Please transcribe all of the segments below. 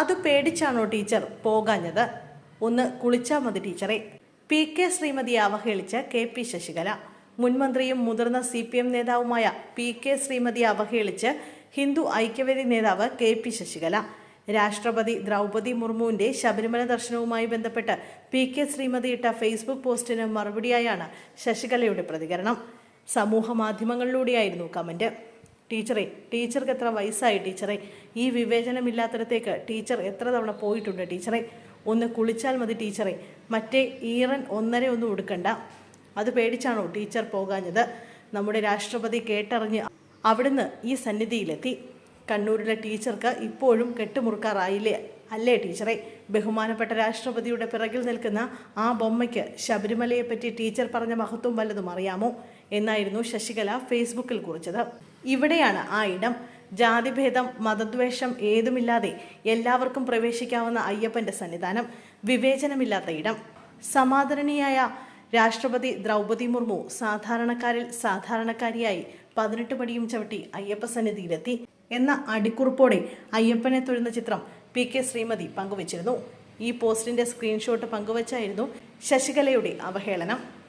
അത് പേടിച്ചാണോ ടീച്ചർ പോകാഞ്ഞത്? ഒന്ന് കുളിച്ചാൽ മതി ടീച്ചറെ. പി കെ ശ്രീമതിയെ അവഹേളിച്ച് കെ പി ശശികല. മുൻമന്ത്രിയും മുതിർന്ന സി പി എം നേതാവുമായ പി കെ ശ്രീമതിയെ അവഹേളിച്ച് ഹിന്ദു ഐക്യവേദി നേതാവ് കെ പി ശശികല. രാഷ്ട്രപതി ദ്രൗപതി മുർമുവിന്റെ ശബരിമല ദർശനവുമായി ബന്ധപ്പെട്ട് പി കെ ശ്രീമതി ഇട്ട ഫേസ്ബുക്ക് പോസ്റ്റിന് മറുപടിയായാണ് ശശികലയുടെ പ്രതികരണം. സമൂഹ മാധ്യമങ്ങളിലൂടെയായിരുന്നു കമന്റ്. ടീച്ചറെ ടീച്ചർക്ക് എത്ര വയസ്സായി ടീച്ചറെ? ഈ വിവേചനമില്ലാത്തടത്തേക്ക് ടീച്ചർ എത്ര തവണ പോയിട്ടുണ്ട് ടീച്ചറെ? ഒന്ന് കുളിച്ചാൽ മതി ടീച്ചറെ. മറ്റേ ഈറൻ ഒന്നര ഒന്നും ഉടുക്കണ്ട. അത് പേടിച്ചാണോ ടീച്ചർ പോകാഞ്ഞത്? നമ്മുടെ രാഷ്ട്രപതി കേട്ടറിഞ്ഞ് അവിടുന്ന് ഈ സന്നിധിയിലെത്തി. കണ്ണൂരിലെ ടീച്ചർക്ക് ഇപ്പോഴും കെട്ടുമുറുക്കാറായില്ലേ? അല്ലേ ടീച്ചറെ? ബഹുമാനപ്പെട്ട രാഷ്ട്രപതിയുടെ പിറകിൽ നിൽക്കുന്ന ആ ബൊമ്മയ്ക്ക് ശബരിമലയെപ്പറ്റി ടീച്ചർ പറഞ്ഞ മഹത്വം വല്ലതും അറിയാമോ? എന്നായിരുന്നു ശശികല ഫേസ്ബുക്കിൽ കുറിച്ചത്. ഇവിടെയാണ് ആ ഇടം. ജാതിഭേദം മതദ്വേഷം ഏതുമില്ലാതെ എല്ലാവർക്കും പ്രവേശിക്കാവുന്ന അയ്യപ്പന്റെ സന്നിധാനം വിവേചനമില്ലാത്ത ഇടം. സമാദരണീയായ രാഷ്ട്രപതി ദ്രൗപതി മുർമു സാധാരണക്കാരിൽ സാധാരണക്കാരിയായി പതിനെട്ട് പടിയും ചവിട്ടി അയ്യപ്പ സന്നിധിയിലെത്തി എന്ന അടിക്കുറിപ്പോടെ അയ്യപ്പനെ തൊഴുന്ന ചിത്രം പി കെ ശ്രീമതി പങ്കുവച്ചിരുന്നു. ഈ പോസ്റ്റിന്റെ സ്ക്രീൻഷോട്ട് പങ്കുവച്ചായിരുന്നു ശശികലയുടെ അവഹേളനം.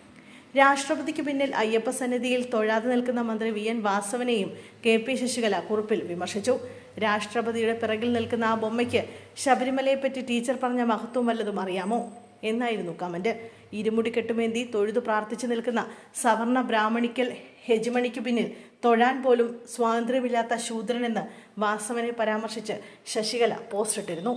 രാഷ്ട്രപതിക്ക് പിന്നിൽ അയ്യപ്പ സന്നിധിയിൽ തൊഴാതെ നിൽക്കുന്ന മന്ത്രി വി. എൻ. വാസവനെയും കെ. പി. ശശികല കുറിപ്പിൽ വിമർശിച്ചു. രാഷ്ട്രപതിയുടെ പിറകിൽ നിൽക്കുന്ന ആ ബൊമ്മയ്ക്ക് ശബരിമലയെപ്പറ്റി ടീച്ചർ പറഞ്ഞ മഹത്വം വല്ലതും അറിയാമോ? എന്നായിരുന്നു കമന്റ്. ഇരുമുടി കെട്ടുമേന്തി തൊഴുതു പ്രാർത്ഥിച്ചു നിൽക്കുന്ന സവർണ ബ്രാഹ്മണിക്കൽ ഹെജ്മണിക്ക് പിന്നിൽ തൊഴാൻ പോലും സ്വാതന്ത്ര്യമില്ലാത്ത ശൂദ്രനെന്ന് വാസവനെ പരാമർശിച്ച് ശശികല പോസ്റ്റിട്ടിരുന്നു